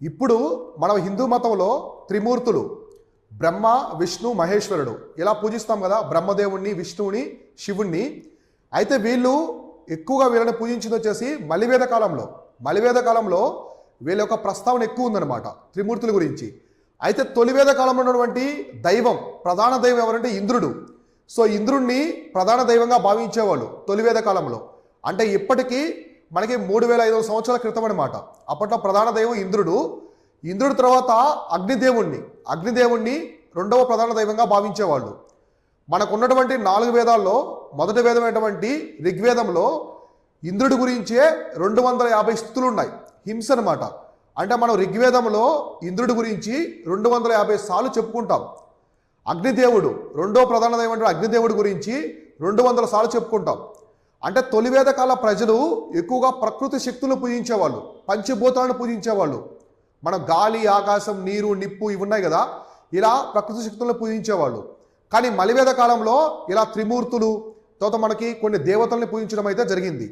ఇప్పుడు మన హిందూ మతంలో త్రిమూర్తులు బ్రహ్మ విష్ణు మహేశ్వరుడు. ఇలా పూజిస్తాం కదా బ్రహ్మదేవుణ్ణి విష్ణువుని శివుణ్ణి. అయితే వీళ్ళు ఎక్కువగా వీళ్ళని పూజించింది వచ్చేసి మలివేద కాలంలో. మలివేద కాలంలో వీళ్ళ యొక్క ప్రస్తావన ఎక్కువ ఉందన్నమాట త్రిమూర్తుల గురించి. అయితే తొలివేద కాలంలో ఉన్నటువంటి దైవం ప్రధాన దైవం ఎవరంటే ఇంద్రుడు. సో ఇంద్రుణ్ణి ప్రధాన దైవంగా భావించేవాళ్ళు తొలివేద కాలంలో. అంటే ఇప్పటికీ మనకి మూడు వేల ఐదు వందల సంవత్సరాల క్రితం అనమాట అప్పట్లో ప్రధాన దైవం ఇంద్రుడు. ఇంద్రుడి తర్వాత అగ్నిదేవుణ్ణి. అగ్నిదేవుణ్ణి రెండవ ప్రధాన దైవంగా భావించేవాళ్ళు. మనకున్నటువంటి నాలుగు వేదాల్లో మొదటి వేదమైనటువంటి ఋగ్వేదంలో ఇంద్రుడి గురించే రెండు వందల యాభై స్థుతులు ఉన్నాయి హింస అనమాట అంటే మనం ఋగ్వేదంలో ఇంద్రుడి గురించి రెండు వందల యాభై సార్లు చెప్పుకుంటాం. అగ్నిదేవుడు రెండో ప్రధాన దైవం అగ్నిదేవుడి గురించి రెండు వందల సార్లు చెప్పుకుంటాం. అంటే తొలివేద కాల ప్రజలు ఎక్కువగా ప్రకృతి శక్తులు పూజించేవాళ్ళు పంచభూతాలను పూజించేవాళ్ళు. మనం గాలి ఆకాశం నీరు నిప్పు ఇవి ఉన్నాయి కదా ఇలా ప్రకృతి శక్తులను పూజించేవాళ్ళు. కానీ మలివేద కాలంలో ఇలా త్రిమూర్తులు తర్వాత మనకి కొన్ని దేవతల్ని పూజించడం అయితే జరిగింది.